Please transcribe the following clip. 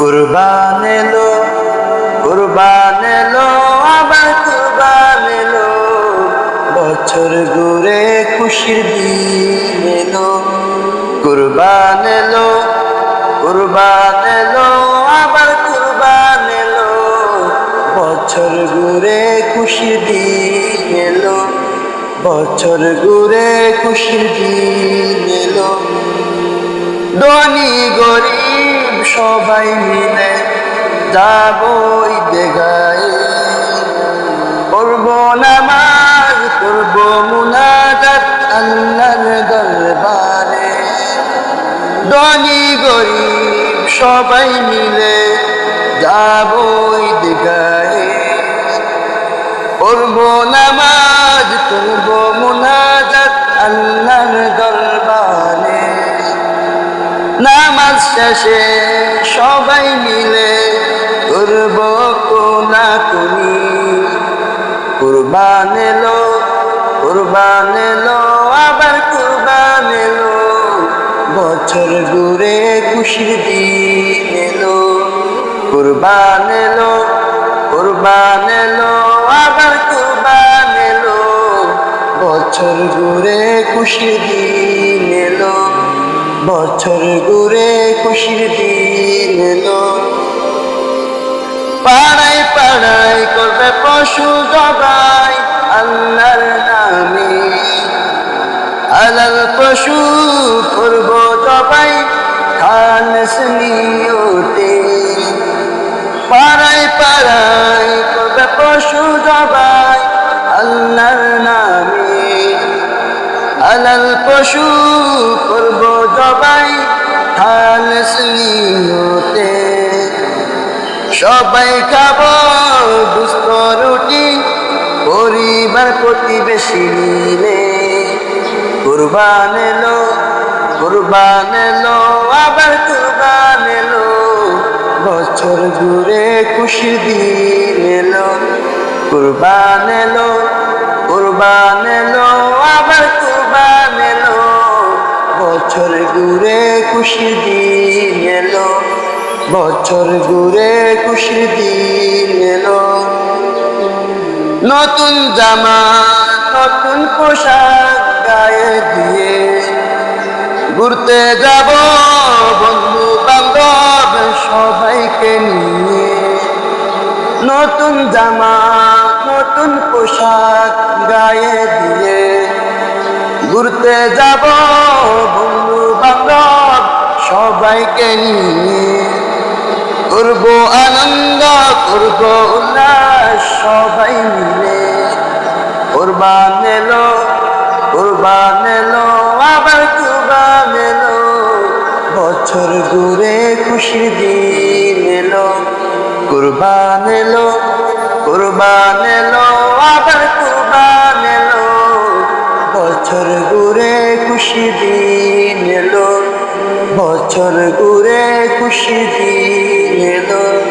কুরবান এলো কুরবান এলো, আবার কুরবান এলো। বছর ঘুরে খুশির দিন এলো। কুরবান এলো কুরবান এলো, আবার কুরবান এলো। বছর ঘুরে খুশির দিন এলো। বছর ঘুরে খুশির দিন এলো। ধনী গরিব সবাই মিলে যাবই দেগায় করব নামাজ, করব মুনাজাত আল্লাহর দরবারে। ধনী, গরিব সবাই মিলে যাবই দেগায় করব নামাজ শেষে সবাই মিলে করব কোনা কুনি। কুরবান এলো কুরবান এলো, আবার কুরবান এলো। বছর ঘুরে খুশির দিন এলো। কুরবান এলো কুরবান এলো, আবার কুরবান এলো। বছর ঘুরে খুশির দিন বছর ঘুরে খুশির দিন এলো। পাড়ায় পাড়ায় করবে পশু জবাই আল্লাহর নামে। আলাল পশু করব জবাই খান নিয়তে আলাল পশু করব জবাই খানস নিয়তে। সবাই খাব দুস্থ রুটি, পরিবার প্রতিবেশী মিলে। কুরবান এলো কুরবান এলো, আবার কুরবান এলো। বছর ঘুরে খুশি দিন এলো। কুরবান এলো কুরবান এলো, আবার বছর ঘুরে খুশি দিন এলো। বছর ঘুরে খুশি দিন এলো। নতুন জামা, নতুন পোশাক গায়ে দিয়ে ঘুরতে যাব বন্ধু বান্ধব সবাইকে নিয়ে। নতুন জামা, নতুন পোশাক গায়ে দিয়ে ঘুরতে যাব সবাইকে করব আনন্দ, করব উল্লাস, সবাই মিলে। কোরবান এলো কোরবান এলো, আবার কোরবান এলো। বছর ঘুরে খুশি দিন এলো। কোরবান এলো কোরবান এলো, আবার কোরবান এলো। বছর ঘুরে খুশি দিন এলো। বছর ঘুরে খুশি দিয়ে এলো।